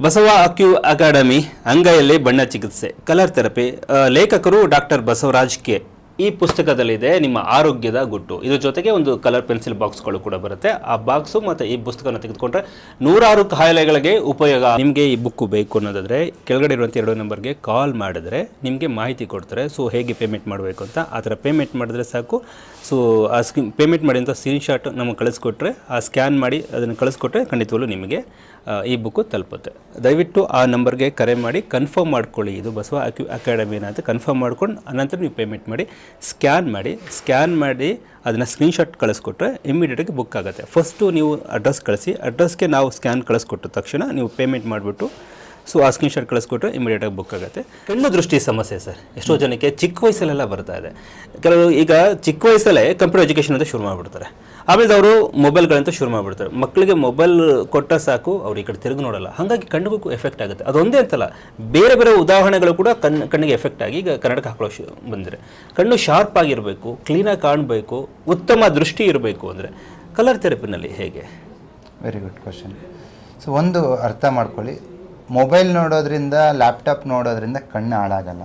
Basava ಅಕ್ಯೂ academy ಅಂಗೈಯಲ್ಲಿ ಬಣ್ಣ ಚಿಕಿತ್ಸೆ. Colour therapy. ಲೇಖಕರು ಡಾಕ್ಟರ್ ಬಸವರಾಜ್ ಕೆ. ಈ ಪುಸ್ತಕದಲ್ಲಿದೆ ನಿಮ್ಮ ಆರೋಗ್ಯದ ಗುಟ್ಟು. ಇದ್ರ ಜೊತೆಗೆ ಒಂದು ಕಲರ್ ಪೆನ್ಸಿಲ್ ಬಾಕ್ಸ್ಗಳು ಕೂಡ ಬರುತ್ತೆ. ಆ ಬಾಕ್ಸು ಮತ್ತು ಈ ಪುಸ್ತಕನ ತೆಗೆದುಕೊಂಡ್ರೆ ನೂರಾರು ಕಾಯಿಲೆಗಳಿಗೆ ಉಪಯೋಗ. ನಿಮಗೆ ಈ ಬುಕ್ ಬೇಕು ಅನ್ನೋದಾದರೆ ಕೆಳಗಡೆ ಇರುವಂಥ ಎರಡು ನಂಬರ್ಗೆ ಕಾಲ್ ಮಾಡಿದ್ರೆ ನಿಮಗೆ ಮಾಹಿತಿ ಕೊಡ್ತಾರೆ. ಸೊ, ಹೇಗೆ ಪೇಮೆಂಟ್ ಮಾಡಬೇಕು ಅಂತ ಆ ಥರ ಪೇಮೆಂಟ್ ಮಾಡಿದ್ರೆ ಸಾಕು. ಸೊ, ಆ ಸ್ಕಿ ಪೇಮೆಂಟ್ ಮಾಡಿದಂಥ ಸ್ಕ್ರೀನ್ಶಾಟ್ ನಮಗೆ ಕಳಿಸ್ಕೊಟ್ರೆ, ಆ ಸ್ಕ್ಯಾನ್ ಮಾಡಿ ಅದನ್ನು ಕಳಿಸ್ಕೊಟ್ರೆ ಖಂಡಿತವಾಗ್ಲೂ ನಿಮಗೆ ಈ ಬುಕ್ಕು ತಲುಪುತ್ತೆ. ದಯವಿಟ್ಟು ಆ ನಂಬರ್ಗೆ ಕರೆ ಮಾಡಿ ಕನ್ಫರ್ಮ್ ಮಾಡ್ಕೊಳ್ಳಿ. ಇದು ಬಸವ ಅಕ್ಯು ಅಕಾಡೆಮಿ ಅಂತ ಕನ್ಫರ್ಮ್ ಮಾಡ್ಕೊಂಡು, ಅನಂತರ ನೀವು ಪೇಮೆಂಟ್ ಮಾಡಿ ಸ್ಕ್ಯಾನ್ ಮಾಡಿ ಸ್ಕ್ಯಾನ್ ಮಾಡಿ, ಅದನ್ನು ಸ್ಕ್ರೀನ್ಶಾಟ್ ಕಳಿಸ್ಕೊಟ್ರೆ ಇಮ್ಮಿಡಿಯೇಟಾಗಿ ಬುಕ್ ಆಗುತ್ತೆ. ಫಸ್ಟು ನೀವು ಅಡ್ರೆಸ್ ಕಳಿಸಿ ಅಡ್ರೆಸ್ಗೆ ನಾವು ಸ್ಕ್ಯಾನ್ ಕಳಿಸ್ಕೊಟ್ಟ ತಕ್ಷಣ ನೀವು ಪೇಮೆಂಟ್ ಮಾಡಿಬಿಟ್ಟು ಸೊ ಆ ಸ್ಕ್ರೀನ್ಶಾಟ್ ಕಳಿಸ್ಕೊಟ್ರೆ ಇಮಿಡಿಯೇಟಾಗಿ ಬುಕ್ ಆಗುತ್ತೆ. ಕಣ್ಣು ದೃಷ್ಟಿ ಸಮಸ್ಯೆ ಸರ್. ಎಷ್ಟೋ ಜನಕ್ಕೆ ಚಿಕ್ಕ ವಯಸ್ಸಲ್ಲೆಲ್ಲ ಬರ್ತಾ ಇದೆ. ಕೆಲವು ಈಗ ಚಿಕ್ಕ ವಯಸ್ಸಲ್ಲೇ ಕಂಪ್ಯೂಟರ್ ಎಜುಕೇಷನ್ ಅಂತ ಶುರು ಮಾಡಿಬಿಡ್ತಾರೆ. ಆಮೇಲೆ ಅವರು ಮೊಬೈಲ್ಗಳಂತ ಶುರು ಮಾಡಿಬಿಡ್ತಾರೆ. ಮಕ್ಕಳಿಗೆ ಮೊಬೈಲ್ ಕೊಟ್ಟ ಸಾಕು, ಅವ್ರು ಈ ಕಡೆ ತಿರುಗಿ ನೋಡಲ್ಲ. ಹಾಗಾಗಿ ಕಣ್ಣಿಗೂ ಎಫೆಕ್ಟ್ ಆಗುತ್ತೆ. ಅದೊಂದೇ ಅಂತಲ್ಲ, ಬೇರೆ ಬೇರೆ ಉದಾಹರಣೆಗಳು ಕೂಡ ಕಣ್ಣು ಕಣ್ಣಿಗೆ ಎಫೆಕ್ಟ್ ಆಗಿ ಈಗ ಕನ್ನಡಕ ಹಾಕೊಳ್ಳೋ ಶು ಬಂದರೆ ಕಣ್ಣು ಶಾರ್ಪ್ ಆಗಿರಬೇಕು ಕ್ಲೀನಾಗಿ ಕಾಣಬೇಕು, ಉತ್ತಮ ದೃಷ್ಟಿ ಇರಬೇಕು ಅಂದರೆ ಕಲರ್ ಥೆರಪಿನಲ್ಲಿ ಹೇಗೆ? ವೆರಿ ಗುಡ್ ಕ್ವಶನ್ ಸೊ ಒಂದು ಅರ್ಥ ಮಾಡ್ಕೊಳ್ಳಿ. ಮೊಬೈಲ್ ನೋಡೋದ್ರಿಂದ ಲ್ಯಾಪ್ಟಾಪ್ ನೋಡೋದ್ರಿಂದ ಕಣ್ಣು ಹಾಳಾಗಲ್ಲ.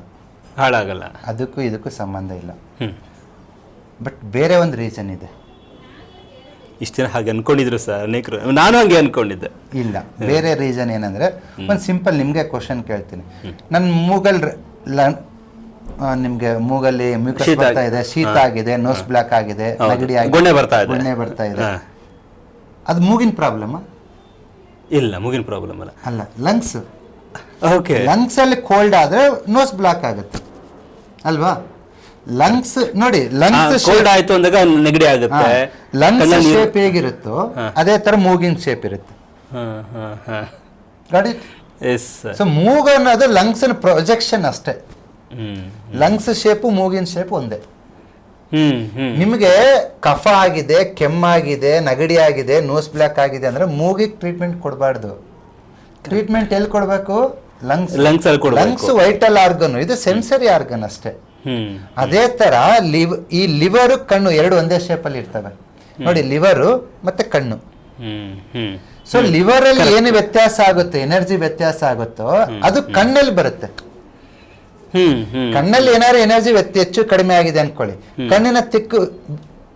ಹಾಳಾಗಲ್ಲ. ಅದಕ್ಕೂ ಇದಕ್ಕೂ ಸಂಬಂಧ ಇಲ್ಲ. ಬಟ್ ಬೇರೆ ಒಂದು ರೀಸನ್ ಇದೆ. ಇಷ್ಟು ಹಾಗೆ ಅನ್ಕೊಂಡಿದ್ರು ಸರ್ ಅನೇಕರು. ನಾನು ಹಾಗೆ ಅನ್ಕೊಂಡಿದ್ದೆ. ಇಲ್ಲ. ಬೇರೆ ರೀಸನ್ ಏನಂದ್ರೆ ಒಂದು ಸಿಂಪಲ್ ನಿಮಗೆ ಕ್ವಶನ್ ಕೇಳ್ತೀನಿ. ನನ್ನ ಮೂಗಲ್ ನಿಮಗೆ ಮೂಗಲ್ಲಿ ಮ್ಯೂಕಸ್ ಬರ್ತಾ ಇದೆ ಶೀತ ಆಗಿದೆ ನೋಸ್ ಬ್ಲಾಕ್ ಆಗಿದೆ. ನೆಗಡಿ ಆಗಿದೆ ಬರ್ತಾ ಇದೆ. ಅದು ಮೂಗಿನ ಪ್ರಾಬ್ಲಮ್ ಇಲ್ಲ ಮುಗಿನ ಪ್ರಾಬ್ಲಮ್ ಅಲ್ಲ. ಅಲ್ಲ ಲಂಗ್ಸ್ ಓಕೆ ಲಂಗ್ಸ್ ಅಲ್ಲಿ ಕೋಲ್ಡ್ ಆದ್ರೆ ನೋಸ್ ಬ್ಲಾಕ್ ಆಗುತ್ತೆ. ಅಲ್ವಾ? ಲಂಗ್ಸ್ ನೋಡಿ ಲಂಗ್ಸ್ ಕೋಲ್ಡ್ ಆಯ್ತು ಅಂದಾಗ ನೆಗಡಿ ಆಗುತ್ತೆ. ಲಂಗ್ಸ್ ಶೇಪ್ ಹೇಗಿರುತ್ತೋ ಅದೇ ತರ ಮೂಗಿನ ಶೇಪ್ ಇರುತ್ತೆ. ಸೊ ಮೂಗು ಅನ್ನೋದು ಲಂಗ್ಸ್ ಪ್ರೊಜೆಕ್ಷನ್ ಅಷ್ಟೇ. ಲಂಗ್ಸ್ ಶೇಪು ಮೂಗಿನ ಶೇಪ್ ಒಂದೇ. ನಿಮಗೆ ಕಫ ಆಗಿದೆ ಕೆಮ್ಮಾಗಿದೆ ನಗಡಿ ಆಗಿದೆ ನೋಸ್ ಬ್ಲಾಕ್ ಆಗಿದೆ ಅಂದ್ರೆ ಮೂಗಿಗೆ ಟ್ರೀಟ್ಮೆಂಟ್ ಕೊಡಬಾರ್ದು. ಟ್ರೀಟ್ಮೆಂಟ್ ಎಲ್ಲಿ ಕೊಡಬೇಕು? ಲಂಗ್ಸ್ ಲಂಗ್ಸ್ ಅಲ್ಲಿ ಕೊಡ್ಬೇಕು. ಲಂಗ್ಸ್ ವೈಟಲ್ ಆರ್ಗನ್ ಇದು ಸೆನ್ಸರಿ ಆರ್ಗನ್ ಅಷ್ಟೇ. ಹ್ಮ್ ಅದೇ ತರ ಲಿವ್ ಈ ಲಿವರು ಕಣ್ಣು ಎರಡು ಒಂದೇ ಶೇಪಲ್ಲಿ ಇರ್ತವೆ. ನೋಡಿ ಲಿವರು ಮತ್ತೆ ಕಣ್ಣು. ಸೊ ಲಿವರ್ ಅಲ್ಲಿ ಏನು ವ್ಯತ್ಯಾಸ ಆಗುತ್ತೆ ಎನರ್ಜಿ ವ್ಯತ್ಯಾಸ ಆಗುತ್ತೋ ಅದು ಕಣ್ಣಲ್ಲಿ ಬರುತ್ತೆ. ಕಣ್ಣಲ್ಲಿ ಏನಾದ್ರು ಎನರ್ಜಿ ಹೆಚ್ಚು ಕಡಿಮೆ ಆಗಿದೆ ಅನ್ಕೊಳ್ಳಿ. ಕಣ್ಣಿನ ತಿಕ್ಕು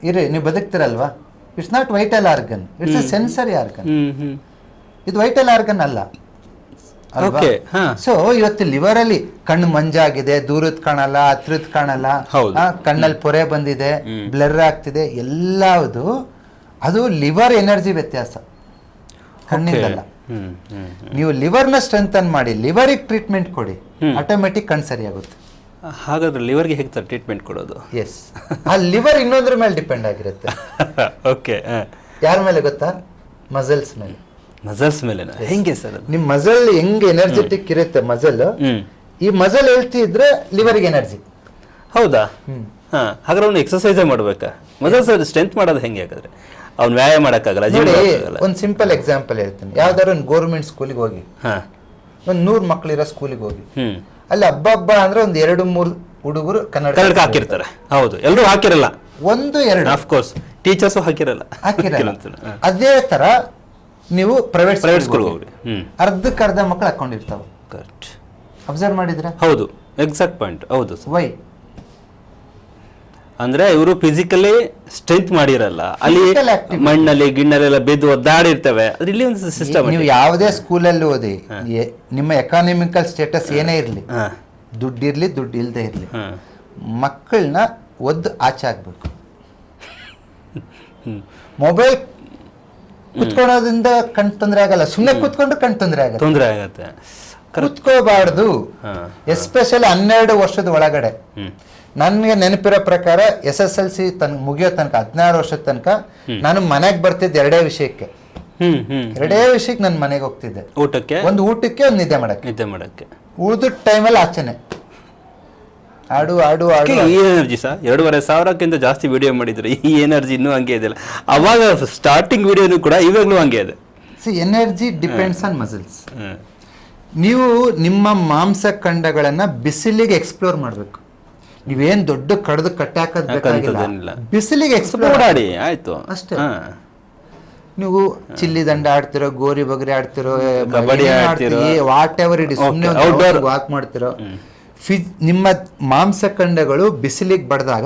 ಇರಿ ನೀವು ಬದುಕ್ತಿರಲ್ವಾ? It's not vital organ it's a sensory organ ಇದು ವೈಟಲ್ ಆರ್ಗನ್ ಅಲ್ಲ. ಸೊ ಇವತ್ತು ಲಿವರ್ ಅಲ್ಲಿ ಕಣ್ಣು ಮಂಜಾಗಿದೆ ದೂರದ್ ಕಾಣಲ್ಲ ಹತ್ರದ್ ಕಾಣಲ್ಲ. ಕಣ್ಣಲ್ಲಿ ಪೊರೆ ಬಂದಿದೆ ಬ್ಲರ್ ಆಗ್ತಿದೆ ಎಲ್ಲದು ಅದು ಲಿವರ್ ಎನರ್ಜಿ ವ್ಯತ್ಯಾಸ. ಕಣ್ಣಿಂದಲ್ಲ. ನೀವು ಲಿವರ್ನ ಸ್ಟ್ರೆಂಥನ್ ಮಾಡಿ ಲಿವರಿಗೆ ಟ್ರೀಟ್ಮೆಂಟ್ ಕೊಡಿ. ಆಟೋಮೆಟಿಕ್ ಕಣ್ ಸರಿ ಆಗುತ್ತೆ ಹಾಗಾದ್ರೆ ಲಿವರ್ಗೆ ಹೇಗೆ ಸರ್ ಟ್ರೀಟ್ಮೆಂಟ್ ಕೊಡೋದು? ಎಸ್ ಆ ಲಿವರ್ ಇನ್ನೊಂದ್ರ ಮೇಲೆ ಡಿಪೆಂಡ್ ಆಗಿರುತ್ತೆ. ಓಕೆ ಯಾರ ಮೇಲೆ ಗೊತ್ತಾ? ಮಸಲ್ಸ್ ಮೇಲೆ. ಮಸಲ್ಸ್ ಮೇಲೆ ಹೆಂಗೆ ಸರ್ ನಿಮ್ಮ ನಿಮ್ ಮಸಲ್ ಹೆಂಗೆ ಎನರ್ಜೆಟಿಕ್ ಇರುತ್ತೆ ಮಸಲ್ ಈ ಮಸಲ್ ಹೆಲ್ತಿ ಇದ್ರೆ ಲಿವರ್ಗೆ ಎನರ್ಜಿ ಹೌದಾ? ಹಾ ಹಾಗಾದ್ರೆ ಅವ್ನು ಎಕ್ಸಸೈಸ್ ಮಾಡ್ಬೇಕಾ? ಮಸಲ್ಸ್ ಸ್ಟ್ರೆಂತ್ ಮಾಡೋದು ಹೆಂಗೆ ಹಾಗಾದ್ರೆ? ಅವ್ನು ವ್ಯಾಯಾಮ ಮಾಡೋಕ್ಕಾಗಲ್ಲ ಒಂದು ಸಿಂಪಲ್ ಎಕ್ಸಾಂಪಲ್ ಹೇಳ್ತೀನಿ. ಯಾವ್ದಾದ್ರು ಒಂದು ಗೌರ್ಮೆಂಟ್ ಸ್ಕೂಲಿಗೆ ಹೋಗಿ. ಹಾ. ಒಂದ್ ನೂರು ಮಕ್ಳಿರೋ ಸ್ಕೂಲಿಗೆ ಹೋಗಿ. ಹ್ಮ್. ಅಲ್ಲಿ ಹಬ್ಬ ಹಬ್ಬ ಅಂದ್ರೆ ಒಂದ್ ಎರಡು ಮೂರು ಹುಡುಗರು ಕನ್ನಡ ಕನ್ನಡಕ ಹಾಕಿರ್ತಾರೆ. ಹೌದು. ಎಲ್ಲರೂ ಹಾಕಿರಲ್ಲ. ಒಂದು ಎರಡು. ಆಫ್ ಕೋರ್ಸ್ ಟೀಚರ್ಸು ಹಾಕಿರಲ್ಲ. ಹಾಕಿರಲ್ಲ. ಅದೇ ತರ ನೀವು ಪ್ರೈವೇಟ್ ಪ್ರೈವೇಟ್ ಸ್ಕೂಲ್ ಹೋಗ್ರಿ. ಅರ್ಧಕ್ಕೆ ಅರ್ಧ ಮಕ್ಳು ಹಾಕೊಂಡಿರ್ತಾವ ಕರೆಕ್ಟ್ ಅಬ್ಸರ್ವ್ ಮಾಡಿದ್ರೆ? ಹೌದು. ಎಕ್ಸಾಕ್ಟ್ ಪಾಯಿಂಟ್ ಹೌದು. ವೈ ಅಂದ್ರೆ ಇವರು ಫಿಸಿಕಲಿ ಸ್ಟ್ರೆಂತ್ ಮಾಡಿರಲ್ಲ. ಅಲ್ಲಿ Physical activity. ಮಣ್ಣಲ್ಲಿ ಗಿಣ್ಣಲೆಲ್ಲ ಬಿದ್ದು ಒದ್ದಾಡಿರ್ತವೆ. ಇಲ್ಲಿ ಒಂದು ಸಿಸ್ಟಮ್ ನೀವು ಯಾವುದೇ ಸ್ಕೂಲಲ್ಲಿ ಓದಿ ಎ- ನಿಮ್ಮ ಎಕಾನಮಿಕಲ್ ಸ್ಟೇಟಸ್ ಏನೇ ಇರಲಿ ಹಾ. ದುಡ್ಡಿರ್ಲಿ ದುಡ್ಡು ಇಲ್ಲದೆ ಇರಲಿ ಹಾ. ಮಕ್ಕಳನ್ನ ಒದ್ದು ಆಚೆ ಆಗ್ಬೇಕು ಮೊಬೈಲ್ ಕುತ್ಕೊಳೋದ್ರಿಂದ ಕಣ್ ತೊಂದರೆ ಆಗಲ್ಲ. ಸುಮ್ಮನೆ ಕುತ್ಕೊಂಡು ಕಣ್ ತೊಂದರೆ ಆಗಲ್ಲ ತೊಂದರೆ ಆಗತ್ತೆ. ಕುತ್ಕೋಬಾರ್ದು. ಎಸ್ಪೆಷಲಿ ಹನ್ನೆರಡು ವರ್ಷದ ಒಳಗಡೆ. ಹ್ಮ್. ನನಗೆ ನೆನಪಿರೋ ಪ್ರಕಾರ ಎಸ್ ಎಸ್ ಎಲ್ ಸಿ ತನ್ ಮುಗಿಯೋ ತನಕ ಹದಿನಾರು ವರ್ಷದ ತನಕ ನಾನು ಮನೆಗೆ ಬರ್ತಿದ್ದೆ ಎರಡೇ ವಿಷಯಕ್ಕೆ. ಎರಡೇ ವಿಷಯಕ್ಕೆ ನಾನು ಮನೆಗೆ ಹೋಗ್ತಿದ್ದೆ. ಊಟಕ್ಕೆ? ಒಂದು ಊಟಕ್ಕೆ ಒಂದು ನಿದ್ದೆ ಮಾಡಕ್ಕೆ. ನಿದ್ದೆ ಮಾಡಕ್ಕೆ. ಉಳಿದ ಟೈಮಲ್ಲಿ ಆಚೆನೆ. ಆಡು ಆಡು ಆಡು ಈ ಎನರ್ಜಿ ಸರ್ ಎರಡೂವರೆ ಸಾವಿರಕ್ಕಿಂತ ಜಾಸ್ತಿ ವಿಡಿಯೋ ಮಾಡಿದ್ರೆ ಈ ಎನರ್ಜಿ ಇನ್ನೂ ಹಂಗೆ ಇದೆಲ್ಲ ಅವಾಗ ಸ್ಟಾರ್ಟಿಂಗ್ ವಿಡಿಯೋನು ಕೂಡ ಇವಾಗಲೂ ಹಂಗೆ ಇದೆ. See energy depends on muscles ನೀವು ನಿಮ್ಮ ಮಾಂಸಖಂಡಗಳನ್ನು ಬಿಸಿಲಿಗೆ ಎಕ್ಸ್ಪ್ಲೋರ್ ಮಾಡಬೇಕು. ನೀವೇನ್ ದೊಡ್ಡ ಕಡ್ದು ಕಟ್ಟಾಕೋದ್ ಬೇಕಾಗಿಲ್ಲ. ಬಿಸಿಲಿಗೆ ಎಕ್ಸ್ಪ್ಲೋರ್ ಆಡಿ ಆಯ್ತು. ಅಷ್ಟೇ. ನೀವು ಚಿಲ್ಲಿ ದಂಡ ಆಡ್ತಿರೋ ಗೋರಿ ಬಗರಿ ಆಡ್ತಿರೋ ಕಬಡ್ಡಿ ಆಡ್ತಿರೋ. ವಾಟ್ ಎವರ್ ಇಟ್ ಸುಮ್ಮನೆ Okay, outdoor. ವಾಕ್ ಮಾಡ್ತಿರೋ ಫಿಜ್ ನಿಮ್ಮ ಮಾಂಸಖಂಡಗಳು ಬಿಸಿಲಿಗೆ ಬಡ್ದಾಗ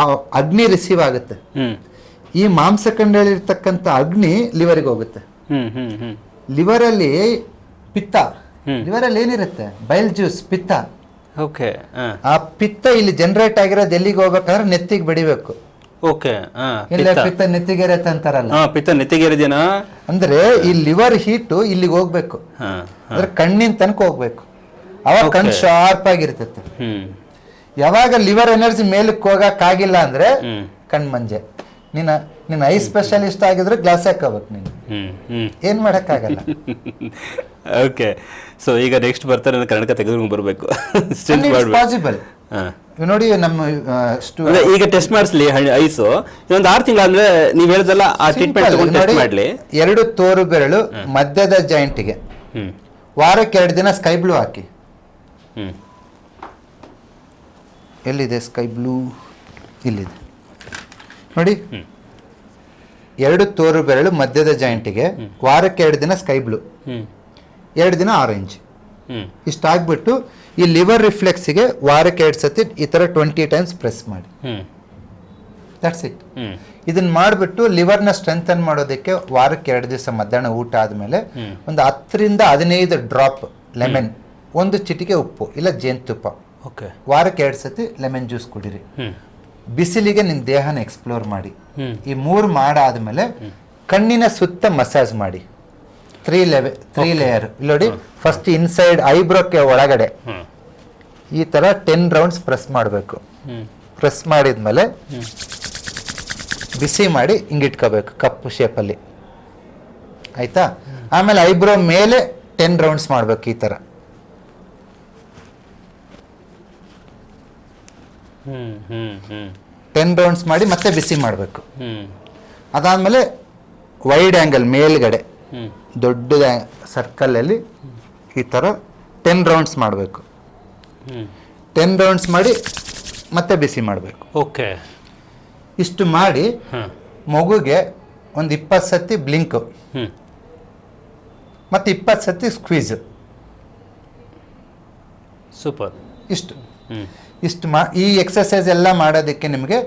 ಆ ಅಗ್ನಿ ರಿಸೀವ್ ಆಗುತ್ತೆ. ಈ ಮಾಂಸಖಂಡಗಳಿರ್ತಕ್ಕಂಥ ಅಗ್ನಿ ಲಿವರ್ಗೆ ಹೋಗುತ್ತೆ. ಲಿವರಲ್ಲಿ ಪಿತ್ತ. ಲಿವರಲ್ಲಿ ಏನಿರುತ್ತೆ? ಬೈಲ್ ಜ್ಯೂಸ್ ಪಿತ್ತ. ಓಕೆ ಆ ಪಿತ್ತ ಇಲ್ಲಿ ಜನರೇಟ್ ಆಗಿರೋದು ಎಲ್ಲಿಗೆ ಹೋಗ್ಬೇಕಂದ್ರೆ ನೆತ್ತಿಗೆ ಬಡಿಬೇಕು. ಓಕೆ ಇಲ್ಲ ಪಿತ್ತ. ನೆತ್ತಿಗೆರೆ ಅಂತಾರಲ್ಲ. ಪಿತ್ತ ನೆತ್ತಿಗೇರಿದೇನಾ ಅಂದ್ರೆ ಈ ಲಿವರ್ ಹೀಟು ಇಲ್ಲಿಗೆ ಹೋಗ್ಬೇಕು. ಅಂದ್ರೆ ಕಣ್ಣಿನ ತನಕ ಹೋಗ್ಬೇಕು. ಅವಾಗ ಕಣ್ಣು ಶಾರ್ಪ್ ಆಗಿರ್ತೈತೆ. ಹ್ಮ್. ಯಾವಾಗ ಲಿವರ್ ಎನರ್ಜಿ ಮೇಲಕ್ಕೆ ಹೋಗಕ್ಕಾಗಿಲ್ಲ ಅಂದ್ರೆ ಕಣ್ಮಂಜೆ. ಕಣ್ ಮಂಜೆ ನಿನ್ನ ನಿನ್ನ ಐ ಸ್ಪೆಷಲಿಸ್ಟ್ ಆಗಿದ್ರೆ ಗ್ಲಾಸ್ ಹಾಕೋಬೇಕು ನೀನು ಏನ್ ಮಾಡಕ್ಕಾಗಲ್ಲ? ಓಕೆ ಸೊ ಈಗ ನೆಕ್ಸ್ಟ್ ಬರ್ತಾರೆ ನಾನು ಕರ್ನಾಟಕ ತೆಗೆದುಕೊಂಡು ಬರಬೇಕು. ಪಾಸಿಬಲ್ ನೋಡಿ ನಮ್ಮ ಅಂದ್ರೆ ಈಗ ಟೆಸ್ಟ್ ಮಾಡಿಸ್ಲಿ ಐಸು. ಇನ್ನೊಂದು ಆರು ತಿಂಗಳಾದ್ಮೇಲೆ ನೀವು ಹೇಳ್ದಲ್ಲ ಆ ಟ್ರೀಟ್ಮೆಂಟ್ ಮಾಡಲಿ. ಎರಡು ತೋರು ಬೆರಳು ಮಧ್ಯದ ಜಾಯಿಂಟ್ಗೆ ವಾರಕ್ಕೆ ಎರಡು ದಿನ ಸ್ಕೈ ಬ್ಲೂ ಹಾಕಿ. ಎಲ್ಲಿದೆ ಸ್ಕೈ ಬ್ಲೂ ಇಲ್ಲಿದೆ. ನೋಡಿ. ಎರಡು ತೋರು ಬೆರಳು ಮಧ್ಯದ ಜಾಯಿಂಟಿಗೆ ವಾರಕ್ಕೆ ಎರಡು ದಿನ ಸ್ಕೈ ಬ್ಲೂ ಎರಡು ದಿನ ಆರೆಂಜ್ ಇಷ್ಟ ಇಷ್ಟಾಗ್ಬಿಟ್ಟು ಈ ಲಿವರ್ ರಿಫ್ಲೆಕ್ಸಿಗೆ ವಾರಕ್ಕೆ ಎರಡು ಸತಿ ಈ ಥರ ಟ್ವೆಂಟಿ ಟೈಮ್ಸ್ ಪ್ರೆಸ್ ಮಾಡಿ. ದಟ್ಸ್ ಇಟ್ ಇದನ್ನ ಮಾಡಿಬಿಟ್ಟು ಲಿವರ್ನ ಸ್ಟ್ರೆಂಥನ್ ಮಾಡೋದಕ್ಕೆ ವಾರಕ್ಕೆ ಎರಡು ದಿವಸ ಮಧ್ಯಾಹ್ನ ಊಟ ಆದಮೇಲೆ ಒಂದು ಹತ್ತರಿಂದ ಹದಿನೈದು ಡ್ರಾಪ್ ಲೆಮನ್ ಒಂದು ಚಿಟಿಕೆ ಉಪ್ಪು ಇಲ್ಲ ಜೇನುತುಪ್ಪ. ಓಕೆ ವಾರಕ್ಕೆ ಎರಡು ಸತಿ ಲೆಮನ್ ಜ್ಯೂಸ್ ಕುಡೀರಿ. ಬಿಸಿಲಿಗೆ ನಿಮ್ಮ ದೇಹನ ಎಕ್ಸ್ಪ್ಲೋರ್ ಮಾಡಿ. ಈ ಮೂರು ಮಾಡಾದ್ಮೇಲೆ ಕಣ್ಣಿನ ಸುತ್ತ ಮಸಾಜ್ ಮಾಡಿ. ತ್ರೀ ಲೆವೆ ತ್ರೀ ಲೇಯರ್ ನೋಡಿ ಫಸ್ಟ್ ಇನ್ಸೈಡ್ ಐಬ್ರೋಕ್ಕೆ ಒಳಗಡೆ. ಈ ಥರ ಟೆನ್ ರೌಂಡ್ಸ್ ಪ್ರೆಸ್ ಮಾಡಬೇಕು. ಪ್ರೆಸ್ ಮಾಡಿದ್ಮೇಲೆ ಬಿಸಿ ಮಾಡಿ ಹಿಂಗಿಟ್ಕೋಬೇಕು ಕಪ್ಪು ಶೇಪಲ್ಲಿ ಆಯ್ತಾ? ಆಮೇಲೆ ಐಬ್ರೋ ಮೇಲೆ ಟೆನ್ ರೌಂಡ್ಸ್ ಮಾಡಬೇಕು ಈ ಥರ ಹ್ಮ್ ಹ್ಮ್ ಹ್ಮ್ ಟೆನ್ ರೌಂಡ್ಸ್ ಮಾಡಿ ಮತ್ತೆ ಬಿಸಿ ಮಾಡಬೇಕು. ಅದಾದಮೇಲೆ ವೈಡ್ ಆ್ಯಂಗಲ್ ಮೇಲ್ಗಡೆ ದೊಡ್ಡ ದೊಡ್ಡದ ಸರ್ಕಲಲ್ಲಿ ಈ ಥರ ಟೆನ್ ರೌಂಡ್ಸ್ ಮಾಡಬೇಕು. ಟೆನ್ ರೌಂಡ್ಸ್ ಮಾಡಿ ಮತ್ತೆ ಬಿಸಿ ಮಾಡಬೇಕು. ಓಕೆ. ಇಷ್ಟು ಮಾಡಿ ಮಗುಗೆ ಒಂದು ಇಪ್ಪತ್ತು ಸತಿ ಬ್ಲಿಂಕು ಮತ್ತು ಇಪ್ಪತ್ತು ಸತಿ ಸ್ಕ್ವೀಸ್ ಸೂಪರ್. ಇಷ್ಟು. ಇಷ್ಟು ಮಾ ಈ ಎಕ್ಸಸೈಸ್ ಎಲ್ಲ ಮಾಡೋದಕ್ಕೆ ನಿಮಗೆ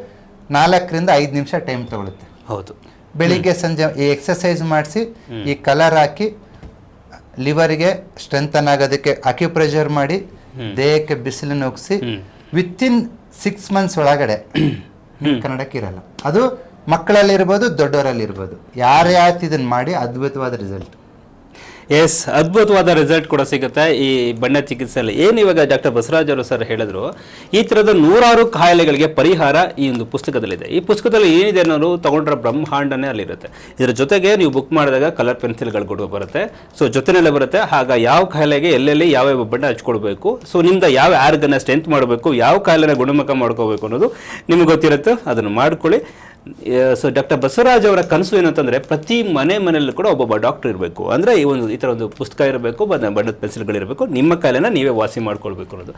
ನಾಲ್ಕರಿಂದ ಐದು ನಿಮಿಷ ಟೈಮ್ ತಗೊಳುತ್ತೆ. ಹೌದು. ಬೆಳಿಗ್ಗೆ ಸಂಜೆ ಈ ಎಕ್ಸಸೈಸ್ ಮಾಡಿಸಿ ಈ ಕಲರ್ ಹಾಕಿ ಲಿವರಿಗೆ ಸ್ಟ್ರೆಂಥನ್ ಆಗೋದಕ್ಕೆ ಅಕ್ಯುಪ್ರೆಷರ್ ಮಾಡಿ ದೇಹಕ್ಕೆ ಬಿಸಿಲನ್ನು ಉಗಿಸಿ. ವಿತಿನ್ ಸಿಕ್ಸ್ ಮಂತ್ಸ್ ಒಳಗಡೆ ಕನ್ನಡಕ್ಕೆ ಇರಲ್ಲ. ಅದು ಮಕ್ಕಳಲ್ಲಿರ್ಬೋದು ದೊಡ್ಡವರಲ್ಲಿರ್ಬೋದು ಯಾರು ಆಯ್ತು ಇದನ್ನು ಮಾಡಿ ಅದ್ಭುತವಾದ ರಿಸಲ್ಟ್ ಎಸ್ ಅದ್ಭುತವಾದ ರಿಸಲ್ಟ್ ಕೂಡ ಸಿಗುತ್ತೆ ಈ ಬಣ್ಣ ಚಿಕಿತ್ಸೆಯಲ್ಲಿ. ಏನು ಇವಾಗ ಡಾಕ್ಟರ್ ಬಸವರಾಜ್ ಅವರು ಸರ್ ಹೇಳಿದ್ರು, ಈ ಥರದ ನೂರಾರು ಕಾಯಿಲೆಗಳಿಗೆ ಪರಿಹಾರ ಈ ಒಂದು ಪುಸ್ತಕದಲ್ಲಿದೆ. ಈ ಪುಸ್ತಕದಲ್ಲಿ ಏನಿದೆ ಅನ್ನೋದು ತಗೊಂಡ್ರೆ ಬ್ರಹ್ಮಾಂಡನೇ ಅಲ್ಲಿರುತ್ತೆ. ಇದರ ಜೊತೆಗೆ ನೀವು ಬುಕ್ ಮಾಡಿದಾಗ ಕಲರ್ ಪೆನ್ಸಿಲ್ಗಳು ಕೂಡ ಬರುತ್ತೆ. ಸೊ ಜೊತೆನಲ್ಲೇ ಬರುತ್ತೆ. ಆಗ ಯಾವ ಕಾಯಿಲೆಗೆ ಎಲ್ಲೆಲ್ಲಿ ಯಾವ್ಯಾವ ಬಣ್ಣ ಹಚ್ಕೊಳ್ಬೇಕು? ಸೊ ನಿಮ್ದು ಯಾವ ಆರ್ಗನ್ನ ಸ್ಟ್ರೆಂತ್ ಮಾಡಬೇಕು? ಯಾವ ಕಾಯಿಲೆನ ಗುಣಮುಖ ಮಾಡ್ಕೋಬೇಕು ಅನ್ನೋದು ನಿಮ್ಗೆ ಗೊತ್ತಿರುತ್ತೆ. ಅದನ್ನು ಮಾಡ್ಕೊಳ್ಳಿ. ಸೊ ಡಾಕ್ಟರ್ ಬಸವರಾಜ್ ಅವರ ಕನಸು ಏನಂತಂದ್ರೆ ಪ್ರತಿ ಮನೆ ಮನೆಯಲ್ಲೂ ಕೂಡ ಒಬ್ಬೊಬ್ಬ ಡಾಕ್ಟರ್ ಇರಬೇಕು. ಅಂದ್ರೆ ಈ ಒಂದು ಈ ಥರ ಒಂದು ಪುಸ್ತಕ ಇರಬೇಕು ಬಣ್ಣದ ಪೆನ್ಸಿಲ್ಗಳಿರಬೇಕು ನಿಮ್ಮ ಕೈಲೇನ ನೀವೇ ವಾಸಿ ಮಾಡ್ಕೊಳ್ಬೇಕು ಅನ್ನೋದು.